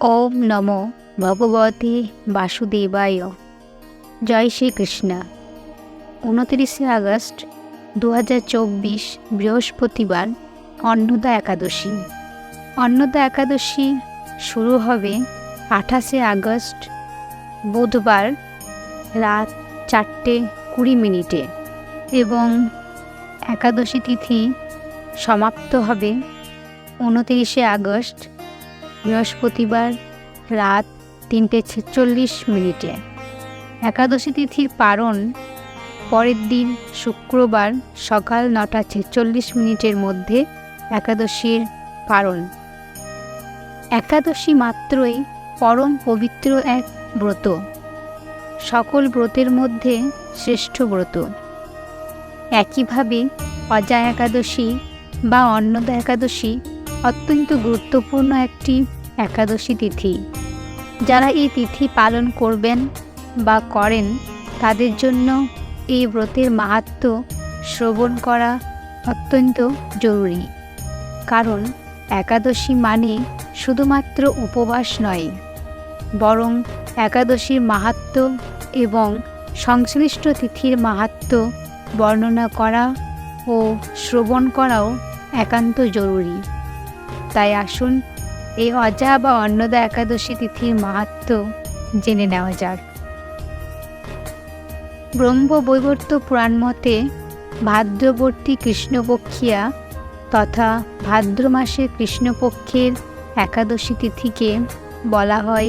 ওম নমো ভগবতে বাসুদেবায়। জয় শ্রীকৃষ্ণ। উনতিরিশে আগস্ট দু হাজার চব্বিশ বৃহস্পতিবার, অন্নদা একাদশী। অন্নদা একাদশী শুরু হবে আঠাশে আগস্ট বুধবার রাত চারটে কুড়ি মিনিটে এবং একাদশী তিথি সমাপ্ত হবে উনতিরিশে আগস্ট বৃহস্পতিবার রাত তিনটে ছেচল্লিশ মিনিটে। একাদশী তিথির পারণ পরের দিন শুক্রবার সকাল নটা ছেচল্লিশ মিনিটের মধ্যে একাদশীর পারণ একাদশী মাত্রই পরম পবিত্র এক ব্রত। সকল ব্রতের মধ্যে শ্রেষ্ঠ ব্রত। একইভাবে অজা একাদশী বা অন্নদা একাদশী অত্যন্ত গুরুত্বপূর্ণ একটি একাদশী তিথি। যারা এই তিথি পালন করবেন বা করেন, তাদের জন্য এই ব্রতের মাহাত্ম শ্রবণ করা অত্যন্ত জরুরি। কারণ একাদশী মানে শুধুমাত্র উপবাস নয়, বরং একাদশীর মাহাত্ম এবং সংশ্লিষ্ট তিথির মাহাত্ম বর্ণনা করা ও শ্রবণ করাও একান্ত জরুরি। তাই আসুন, এই অজা বা অন্নদা একাদশী তিথির মাহাত্ম জেনে নেওয়া যাক। ব্রহ্ম বৈবর্ত পুরাণ মতে ভাদ্রবর্তী কৃষ্ণপক্ষিয়া তথা ভাদ্র মাসের কৃষ্ণপক্ষের একাদশী তিথিকে বলা হয়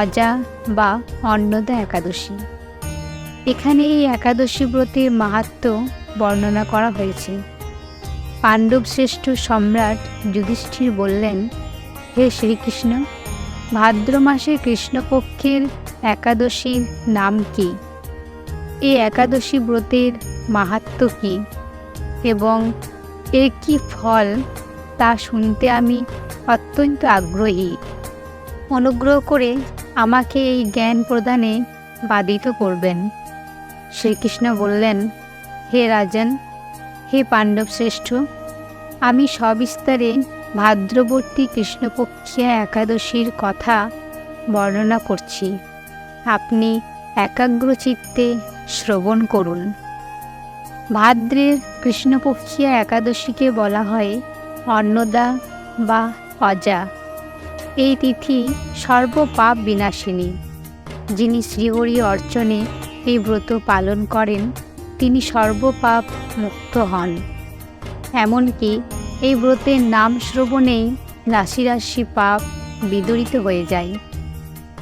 অজা বা অন্নদা একাদশী। এখানে এই একাদশী ব্রতের মাহাত্ম বর্ণনা করা হয়েছে। পাণ্ডব শ্রেষ্ঠ সম্রাট যুধিষ্ঠির বললেন, হে শ্রীকৃষ্ণ, ভাদ্র মাসে কৃষ্ণপক্ষের একাদশীর নাম কি? এই একাদশী ব্রতের মাহাত্ম কি? এবং এর কি ফল তা শুনতে আমি অত্যন্ত আগ্রহী। অনুগ্রহ করে আমাকে এই জ্ঞান প্রদানে বাধিত করবেন। শ্রীকৃষ্ণ বললেন, হে রাজন হে পাণ্ডব শ্রেষ্ঠ, আমি সবিস্তারে ভাদ্রবর্তী কৃষ্ণপক্ষিয়া একাদশীর কথা বর্ণনা করছি। আপনি একাগ্রচিত্তে শ্রবণ করুন। ভাদ্রের কৃষ্ণপক্ষিয়া একাদশীকে বলা হয় অন্নদা বা অজা। এই তিথি সর্বপাপ বিনাশিনী। যিনি শ্রীহরি অর্চনে এই ব্রত পালন করেন তিনি সর্বপাপ মুক্ত হন। এমনকি এই ব্রতের নাম শ্রবণেই রাশি রাশি পাপ বিদরিত হয়ে যায়।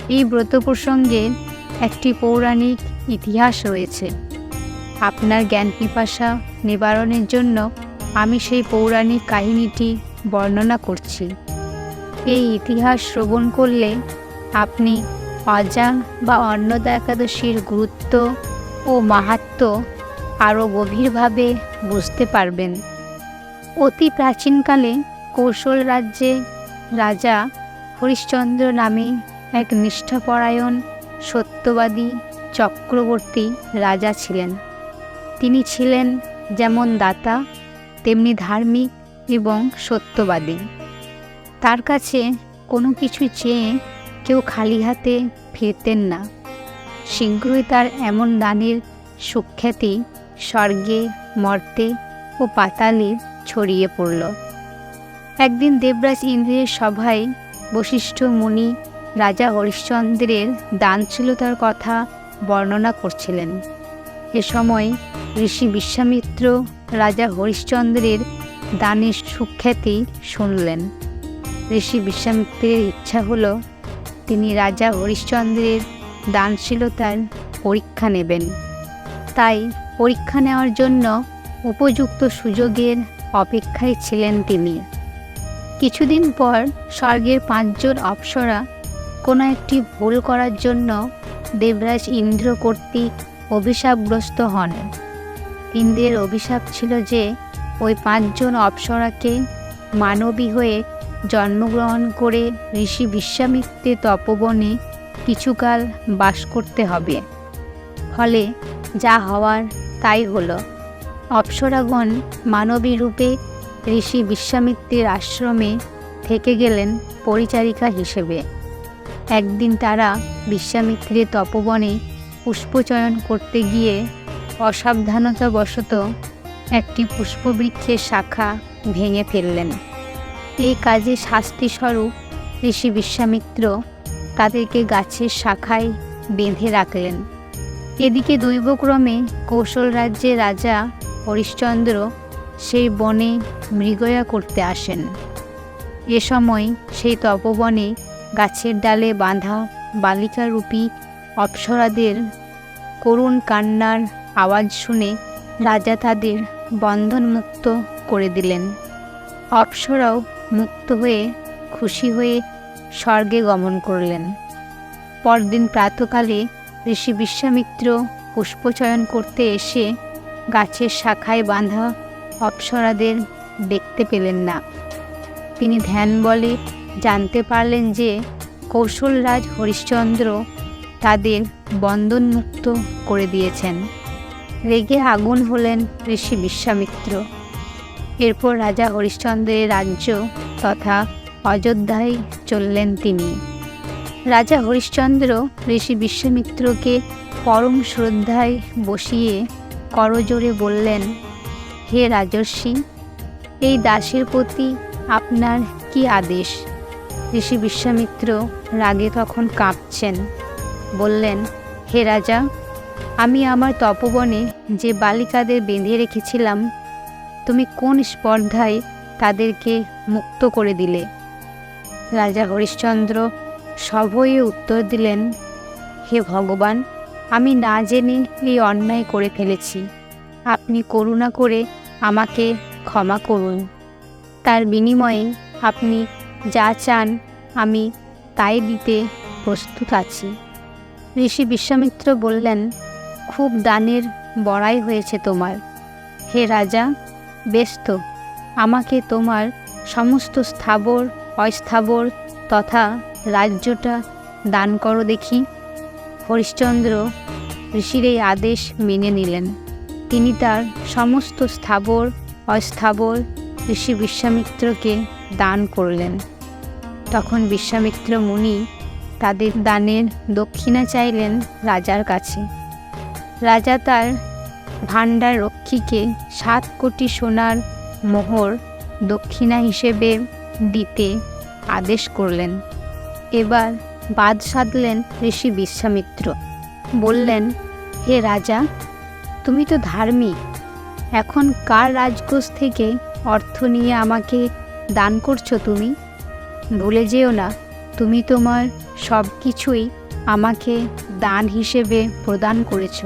এই ব্রত প্রসঙ্গে একটি পৌরাণিক ইতিহাস রয়েছে। আপনার জ্ঞান পিপাসা নিবারণের জন্য আমি সেই পৌরাণিক কাহিনীটি বর্ণনা করছি। এই ইতিহাস শ্রবণ করলে আপনি অজাং বা অন্নদা একাদশীর গুরুত্ব ও মাহাত্ম আরও গভীরভাবে বুঝতে পারবেন। অতি প্রাচীনকালে কৌশল রাজ্যে রাজা হরিশ্চন্দ্র নামে এক নিষ্ঠাপরায়ণ, সত্যবাদী, চক্রবর্তী রাজা ছিলেন। তিনি ছিলেন যেমন দাতা, তেমনি ধার্মিক এবং সত্যবাদী। তার কাছে কোনো কিছু চেয়ে কেউ খালি হাতে ফিরতেন না। শীঘ্রই তার এমন দানের সুখ্যাতি স্বর্গে, মর্তে ও পাতালে ছড়িয়ে পড়ল। একদিন দেবরাজ ইন্দ্রের সভায় বশিষ্ঠ মুনি রাজা হরিশ্চন্দ্রের দানশীলতার কথা বর্ণনা করছিলেন। এ সময় ঋষি বিশ্বামিত্র রাজা হরিশ্চন্দ্রের দানের সুখ্যাতি শুনলেন। ঋষি বিশ্বামিত্রের ইচ্ছা হলো তিনি রাজা হরিশ্চন্দ্রের দানশীলতার পরীক্ষা নেবেন। তাই পরীক্ষা নেওয়ার জন্য উপযুক্ত সুযোগের অপেক্ষায় ছিলেন তিনি। কিছুদিন পর স্বর্গের পাঁচজন অপ্সরা কোনো একটি ভুল করার জন্য দেবরাজ ইন্দ্র কর্তৃক অভিশাপগ্রস্ত হন। ইন্দ্রের অভিশাপ ছিল যে ওই পাঁচজন অপ্সরাকে মানবী হয়ে জন্মগ্রহণ করে ঋষি বিশ্বামিত্রের তপবনে কিছুকাল বাস করতে হবে। ফলে যা হওয়ার তাই হলো। অপ্সরাগণ মানবী রূপে ঋষি বিশ্বামিত্রের আশ্রমে থেকে গেলেন পরিচারিকা হিসেবে। একদিন তারা বিশ্বামিত্রের তপবনে পুষ্পচয়ন করতে গিয়ে অসাবধানতাবশত একটি পুষ্পবৃক্ষের শাখা ভেঙে ফেললেন। এই কাজে শাস্তিস্বরূপ ঋষি বিশ্বামিত্র তাদেরকে গাছের শাখায় বেঁধে রাখলেন। এদিকে দৈবক্রমে কৌশল রাজ্যের রাজা হরিশ্চন্দ্র সেই বনে মৃগয়া করতে আসেন। এ সময় সেই তপবনে গাছের ডালে বাঁধা বালিকারূপী অপ্সরাদের করুণ কান্নার আওয়াজ শুনে রাজা তাদের বন্ধনমুক্ত করে দিলেন। অপ্সরাও মুক্ত হয়ে খুশি হয়ে স্বর্গে গমন করলেন। পরদিন প্রাতকালে ঋষি বিশ্বামিত্র পুষ্পচয়ন করতে এসে গাছের শাখায় বাঁধা অপ্সরাদের দেখতে পেলেন না। তিনি ধ্যান বলে জানতে পারলেন যে কৌশলরাজ হরিশ্চন্দ্র তাদের বন্ধনমুক্ত করে দিয়েছেন। রেগে আগুন হলেন ঋষি বিশ্বামিত্র। এরপর রাজা হরিশ্চন্দ্রের রাজ্য তথা অযোধ্যায় চললেন তিনি। রাজা হরিশ্চন্দ্র ঋষি বিশ্বামিত্রকে পরম শ্রদ্ধায় বসিয়ে করজোরে বললেন, হে রাজর্ষি, এই দাসের প্রতি আপনার কি আদেশ? ঋষি বিশ্বামিত্র রাগে তখন কাঁপছেন, বললেন, হে রাজা, আমি আমার তপবনে যে বালিকাদের বেঁধে রেখেছিলাম, তুমি কোন স্পর্ধায় তাদেরকে মুক্ত করে দিলে? রাজা হরিশ্চন্দ্র সভয়ে উত্তর দিলেন, হে ভগবান, আমি না জেনে এই অন্যায় করে ফেলেছি। আপনি করুণা করে আমাকে ক্ষমা করুন। তার বিনিময়ে আপনি যা চান, আমি তাই দিতে প্রস্তুত আছি। ঋষি বিশ্বামিত্র বললেন, খুব দানের বড়াই হয়েছে তোমার। হে রাজা, বেশ তো, আমাকে তোমার সমস্ত স্থাবর, অস্থাবর তথা রাজ্যটা দান করো দেখি। হরিশ্চন্দ্র ঋষির এই আদেশ মেনে নিলেন। তিনি তার সমস্ত স্থাবর, অস্থাবর ঋষি বিশ্বামিত্রকে দান করলেন। তখন বিশ্বামিত্র মুনি তাদের দানের দক্ষিণা চাইলেন রাজার কাছে। রাজা তার ভাণ্ডার রক্ষীকে সাত কোটি সোনার মোহর দক্ষিণা হিসেবে দিতে আদেশ করলেন। এবার বাদ সাধলেন ঋষি বিশ্বামিত্র। বললেন, হে রাজা, তুমি তো ধার্মিক। এখন কার রাজকোষ থেকে অর্থ নিয়ে আমাকে দান করছ তুমি? ভুলে যেও না, তুমি তোমার সব কিছুই আমাকে দান হিসেবে প্রদান করেছ।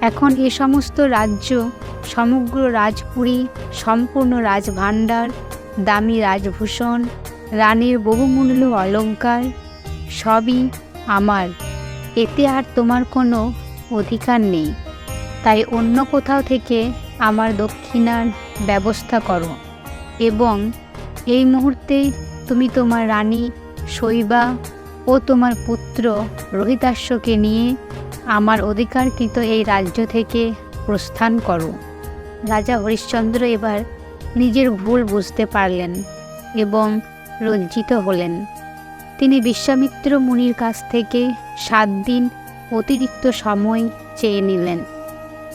এখন এ সমস্ত রাজ্য, সমগ্র রাজপুরী, সম্পূর্ণ রাজভাণ্ডার, দামি রাজভূষণ রানীর বহুমূল্য অলঙ্কার সবই আমার। এতে আর তোমার কোনো অধিকার নেই। তাই অন্য কোথাও থেকে আমার দক্ষিণার ব্যবস্থা করো। এবং এই মুহূর্তে তুমি তোমার রানী শৈবা ও তোমার পুত্র রোহিতাশ্বকে নিয়ে আমার অধিকারকৃত এই রাজ্য থেকে প্রস্থান করো। রাজা হরিশ্চন্দ্র এবার নিজের ভুল বুঝতে পারলেন এবং লজ্জিত হলেন। তিনি বিশ্বামিত্র মুনির কাছ থেকে সাত দিন অতিরিক্ত সময় চেয়ে নিলেন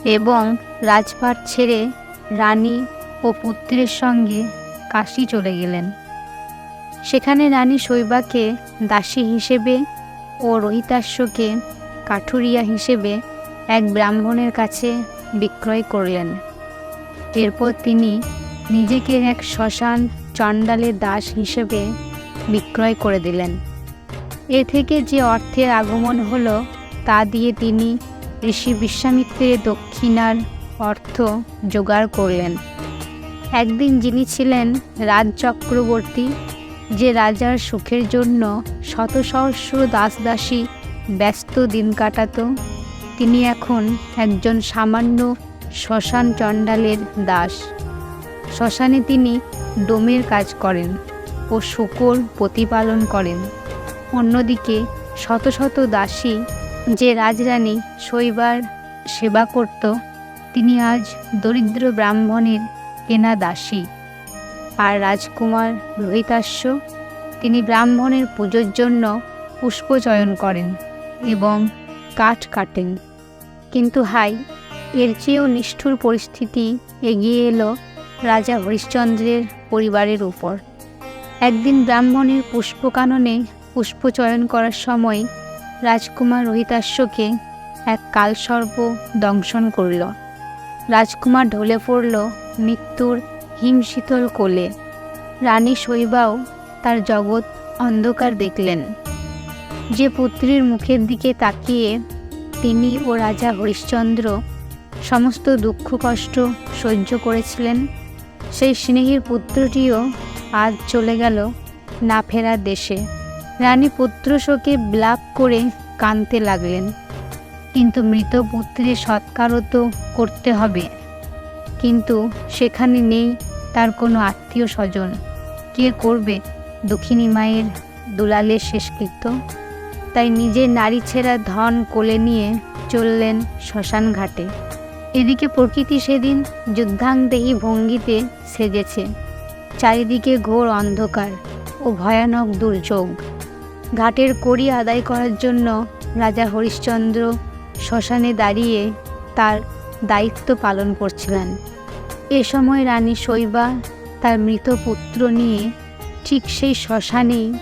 এবং রাজপাট ছেড়ে রানী ও পুত্রের সঙ্গে কাশি চলে গেলেন। সেখানে রানী শৈবাকে দাসী হিসেবে ও রোহিতাশ্বকে কাঠুরিয়া হিসেবে এক ব্রাহ্মণের কাছে বিক্রয় করলেন। এরপর তিনি নিজেকে এক শ্মশান চণ্ডালের দাস হিসেবে বিক্রয় করে দিলেন। এ থেকে যে অর্থের আগমন হলো, তা দিয়ে তিনি ঋষি বিশ্বামিত্রের দক্ষিণার অর্থ জোগাড় করলেন। একদিন যিনি ছিলেন রাজ চক্রবর্তী, যে রাজার সুখের জন্য শত সহস্র দাসদাসী ব্যস্ত দিন কাটাত, তিনি এখন একজন সামান্য শ্মশান চণ্ডালের দাস। শ্মশানে তিনি ডোমের কাজ করেন ও শুকর প্রতিপালন করেন। অন্যদিকে শত শত দাসী যে রাজরানী শৈবার সেবা করত, তিনি আজ দরিদ্র ব্রাহ্মণের কেনা দাসী। আর রাজকুমার রোহিতাস্য তিনি ব্রাহ্মণের পুজোর জন্য পুষ্প চয়ন করেন এবং কাঠ কাটেন। কিন্তু হাই, এর চেয়েও নিষ্ঠুর পরিস্থিতি এগিয়ে এলো রাজা হরিশ্চন্দ্রের পরিবারের উপর। একদিন ব্রাহ্মণের পুষ্পকাননে পুষ্প চয়ন করার সময় রাজকুমার রোহিতাশ্বকে এক কালসর্প দংশন করল। রাজকুমার ঢলে পড়ল মৃত্যুর হিমশীতল কোলে। রানী শৈবাও তার জগৎ অন্ধকার দেখলেন। যে পুত্রীর মুখের দিকে তাকিয়ে তিনি ও রাজা হরিশ্চন্দ্র সমস্ত দুঃখ কষ্ট সহ্য করেছিলেন সেই স্নেহীর পুত্রটিও আজ চলে গেল না ফেরার দেশে। রানী পুত্র শোকে বিলাপ করে কাঁদতে লাগলেন। কিন্তু মৃত পুত্রের সৎকারও তো করতে হবে। কিন্তু সেখানে নেই তার কোনো আত্মীয় স্বজন কে করবে? দুঃখিনী মায়ের দুলালের শেষকৃত্য। তাই নিজের নারী ছেঁড়া ধন কোলে নিয়ে চললেন শ্মশান ঘাটে এদিকে প্রকৃতি সেদিন যুদ্ধাংদেহী ভঙ্গিতে সেজেছে। চারিদিকে ঘোর অন্ধকার ও ভয়ানক দুর্যোগ। ঘাটের কড়ি আদায় করার জন্য রাজা হরিশ্চন্দ্র শ্মশানে দাঁড়িয়ে তার দায়িত্ব পালন করছিলেন। এ সময় রানী শৈবা তার মৃত পুত্র নিয়ে ঠিক সেই শ্মশানেই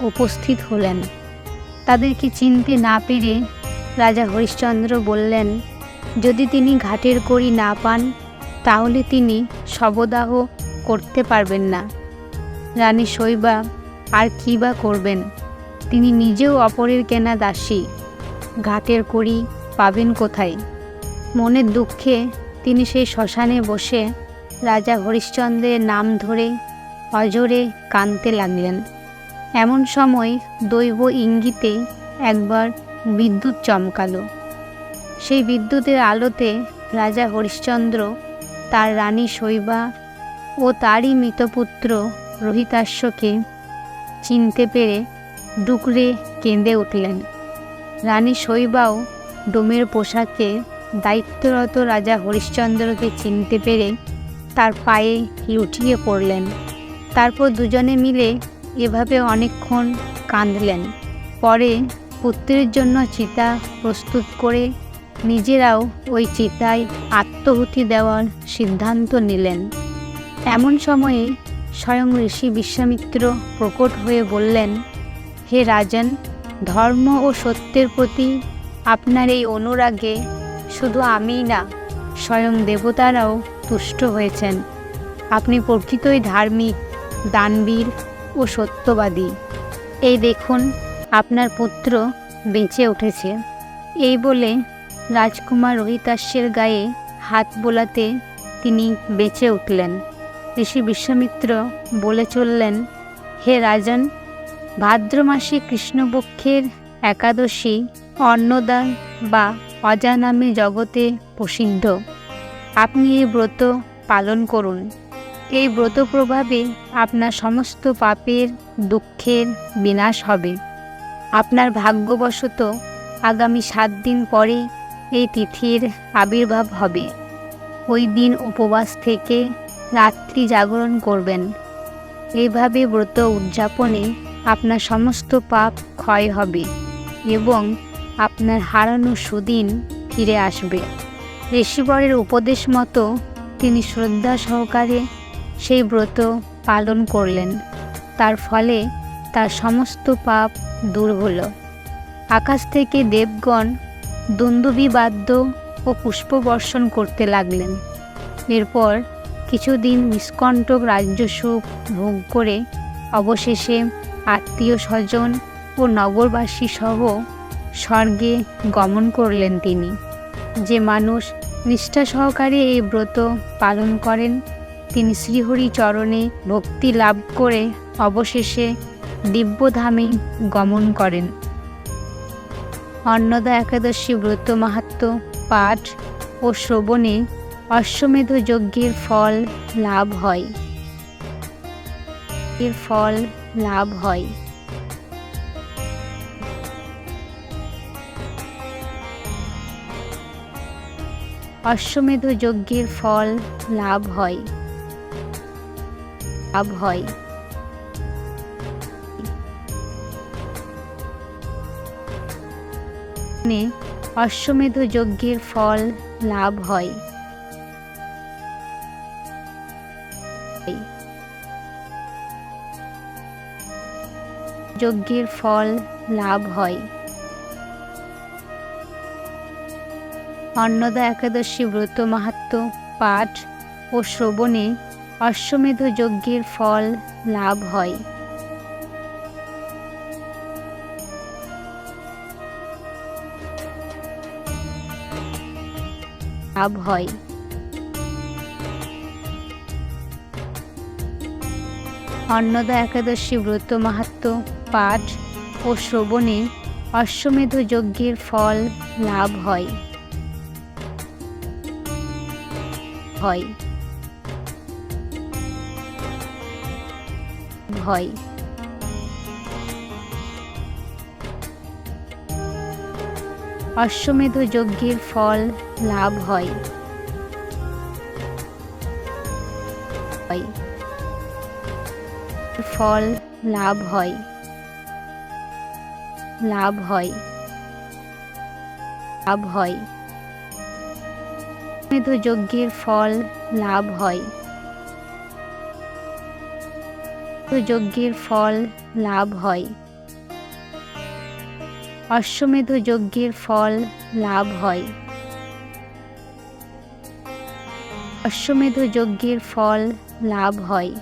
উপস্থিত হলেন। তাদেরকে চিনতে না পেরে রাজা হরিশ্চন্দ্র বললেন যদি তিনি ঘাটের কড়ি না পান, তাহলে তিনি শবদাহ করতে পারবেন না। রানী শৈবা আর কী বা করবেন? তিনি নিজেও অপরের কেনা দাসী। ঘাটের কড়ি পাবেন কোথায়? মনের দুঃখে তিনি সেই শ্মশানে বসে রাজা হরিশ্চন্দ্রের নাম ধরে অজরে কাঁদতে লাগলেন। এমন সময় দৈব ইঙ্গিতে একবার বিদ্যুৎ চমকালো। সেই বিদ্যুতের আলোতে রাজা হরিশ্চন্দ্র, তার রানী শৈবা ও তারই মৃতপুত্র রোহিতাশ্বকে চিনতে পেরে ডুকরে কেঁদে উঠলেন। রানী শৈবাও ডোমের পোশাকে দায়িত্বরত রাজা হরিশ্চন্দ্রকে চিনতে পেরে তার পায়ে লুটিয়ে পড়লেন। তারপর দুজনে মিলে এভাবে অনেকক্ষণ কাঁদলেন। পরে পুত্রের জন্য চিতা প্রস্তুত করে নিজেরাও ওই চিতায় আত্মহুতি দেওয়ার সিদ্ধান্ত নিলেন। এমন সময়ে স্বয়ং ঋষি বিশ্বামিত্র প্রকট হয়ে বললেন, হে রাজন, ধর্ম ও সত্যের প্রতি আপনার এই অনুরাগে শুধু আমিই না, স্বয়ং দেবতারাও তুষ্ট হয়েছেন। আপনি প্রকৃতই ধার্মিক, দানবীর ও সত্যবাদী। এই দেখুন, আপনার পুত্র বেঁচে উঠেছে। এই বলে রাজকুমার রোহিতাস্যের গায়ে হাত বোলাতে তিনি বেঁচে উঠলেন। ঋষি বিশ্বামিত্র বলে চললেন, হে রাজন, ভাদ্র মাসে কৃষ্ণপক্ষের একাদশী অন্নদান বা অজা নামে জগতে প্রসিদ্ধ। আপনি এই ব্রত পালন করুন। এই ব্রত প্রভাবে আপনার সমস্ত পাপের, দুঃখের বিনাশ হবে। আপনার ভাগ্যবশত আগামী সাত দিন পরে এই তিথির আবির্ভাব হবে। ওই দিন উপবাস থেকে রাত্রি জাগরণ করবেন। এইভাবে ব্রত উদযাপনে আপনার সমস্ত পাপ ক্ষয় হবে এবং আপনার হারানো সুদিন ফিরে আসবে। ঋষিবরের উপদেশ মতো তিনি শ্রদ্ধা সহকারে সেই ব্রত পালন করলেন। তার ফলে তার সমস্ত পাপ দূর হলো। আকাশ থেকে দেবগণ দুন্দুবি বাদ্য ও পুষ্পবর্ষণ করতে লাগলেন। এরপর কিছুদিন নিষ্কণ্টক রাজ্য সুখ ভোগ করে অবশেষে আত্মীয় স্বজন ও নগরবাসী সহ স্বর্গে গমন করলেন তিনি। যে মানুষ নিষ্ঠা সহকারে এই ব্রত পালন করেন, তিনি শ্রীহরি চরণে ভক্তি লাভ করে অবশেষে দিব্যধামে গমন করেন। অন্নদা একাদশী ব্রত মাহাত্ম পাঠ ও শ্রবণে অশ্বমেধ যজ্ঞের ফল লাভ হয়। এর ফল লাভ হয়। অশ্বমেধ যজ্ঞের ফল লাভ হয়। লাভ হয়। নে অশ্বমেধ যজ্ঞের ফল লাভ হয়। যজ্ঞের ফল লাভ হয়। অন্নদা একাদশী ব্রত মাহাত্ম পাঠ ও শ্রবণে অশ্বমেধ যজ্ঞের ফল লাভ হয়। লাভ হয়। অন্নদা একাদশী ব্রত, মাহাত্ম, পাঠ ও শ্রবণে অশ্বমেধ যজ্ঞের ফল লাভ হয়। হয়। হয়। অশ্বমেধ যজ্ঞের ফল লাভ হয়। ফল লাভ হয়। লাভ হয়। লাভ হয়। অশ্বমেধ যজ্ঞের ফল লাভ হয়। যজ্ঞের ফল লাভ হয়। অশ্বমেধ যজ্ঞের ফল লাভ হয়। অশ্বমেধ যজ্ঞের ফল লাভ হয়।